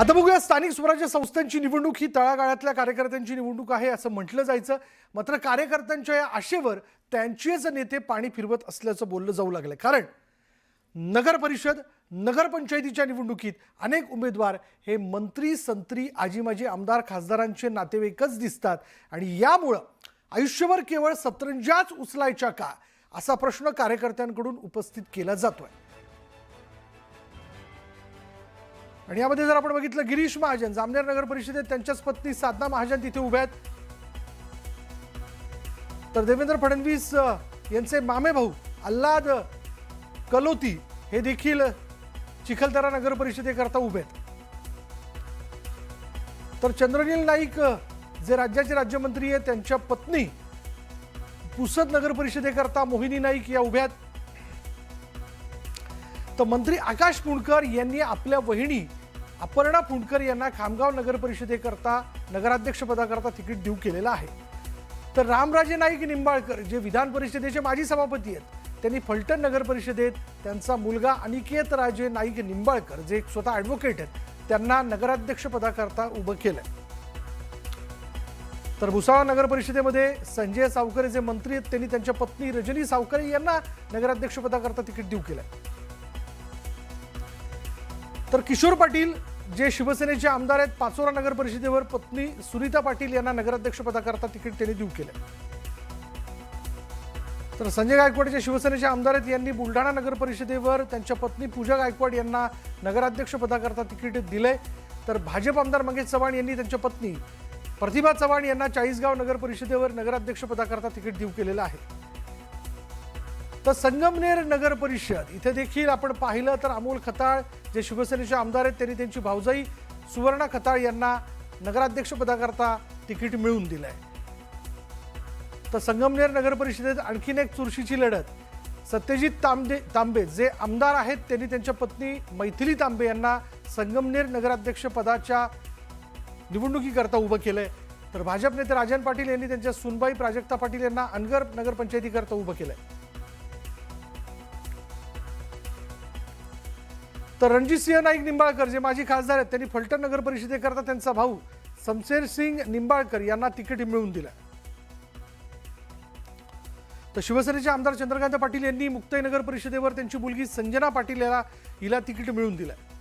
आता बघूया स्थानिक स्वराज्य संस्थांची निवडणूक ही तळागाळातल्या कार्यकर्त्यांची निवडणूक आहे असं म्हटलं जायचं. मात्र कार्यकर्त्यांच्या या आशेवर त्यांचेच नेते पाणी फिरवत असल्याचं बोललं जाऊ लागलं कारण नगर परिषद नगरपंचायतीच्या निवडणुकीत अनेक उमेदवार हे मंत्री संत्री आजीमाजी आमदार खासदारांचे नातेवाईकच दिसतात. आणि यामुळं आयुष्यभर केवळ सतरंजाच उचलायच्या का असा प्रश्न कार्यकर्त्यांकडून उपस्थित केला जातोय. आणि यामध्ये जर आपण बघितलं गिरीश महाजन जामनेर नगर परिषदेत त्यांच्याच पत्नी साधना महाजन तिथे उभ्या आहेत. तर देवेंद्र फडणवीस यांचे मामे भाऊ अल्लाद कलोती हे देखील चिखलदरा नगर परिषदेकरता उभे आहेत. तर चंद्रनील नाईक जे राज्याचे राज्यमंत्री आहेत त्यांच्या पत्नी पुसद नगर परिषदेकरता मोहिनी नाईक या उभ्या आहेत. तर मंत्री आकाश पुणकर यांनी आपल्या वहिनी अपर्णा फुंडकर यांना खामगाव नगर परिषदेकरता नगराध्यक्षपदाकरता तिकीट देऊ केलेलं आहे. तर रामराजे नाईक निंबाळकर जे विधान परिषदेचे माजी सभापती आहेत त्यांनी फलटण नगर परिषदेत त्यांचा मुलगा अनिकेत राजे नाईक निंबाळकर जे स्वतः ॲडव्होकेट आहेत त्यांना नगराध्यक्षपदाकरता उभं केलंय. तर भुसावळ नगर परिषदेमध्ये संजय सावकरे जे मंत्री आहेत त्यांनी त्यांच्या पत्नी रजनी सावकरे यांना नगराध्यक्षपदाकरता तिकीट देऊ केलंय. तर किशोर पाटील जे शिवसेनेचे आमदार आहेत पाचोरा नगर परिषदेवर पत्नी सुनीता पाटील यांना नगराध्यक्षपदाकरता तिकीट त्यांनी देऊ केलं. तर संजय गायकवाड जे शिवसेनेचे आमदार आहेत यांनी बुलढाणा नगर परिषदेवर त्यांच्या पत्नी पूजा गायकवाड यांना नगराध्यक्ष पदाकरता तिकीट दिलंय. तर भाजप आमदार मंगेश चव्हाण यांनी त्यांच्या पत्नी प्रतिभा चव्हाण यांना चाळीसगाव नगर परिषदेवर नगराध्यक्ष पदाकरता तिकीट देऊ केलेलं आहे. तर संगमनेर नगर परिषद इथे देखील आपण पाहिलं तर अमोल खताळ जे शिवसेनेचे आमदार आहेत त्यांनी त्यांची भाऊजाई सुवर्णा खताळ यांना नगराध्यक्षपदाकरता तिकीट मिळवून दिलं आहे तर संगमनेर नगर परिषदेत आणखीन एक चुरशीची लढत. सत्यजित तांबे तांबे जे आमदार आहेत त्यांनी त्यांच्या पत्नी मैथिली तांबे यांना संगमनेर नगराध्यक्षपदाच्या निवडणुकीकरता उभं केलं आहे तर भाजप नेते राजन पाटील यांनी त्यांच्या सुनबाई प्राजक्ता पाटील यांना अनगर नगरपंचायतीकरता उभं केलं आहे तर रणजित सिंह नाईक निंबाळकर जे माजी खासदार आहेत त्यांनी फलटण नगर परिषदेकरता त्यांचा भाऊ समशेर सिंग निंबाळकर यांना तिकीट मिळवून दिलं तर शिवसेनेचे आमदार चंद्रकांत पाटील यांनी मुक्ताई नगर परिषदेवर त्यांची मुलगी संजना पाटील याला हिला तिकीट मिळवून दिलं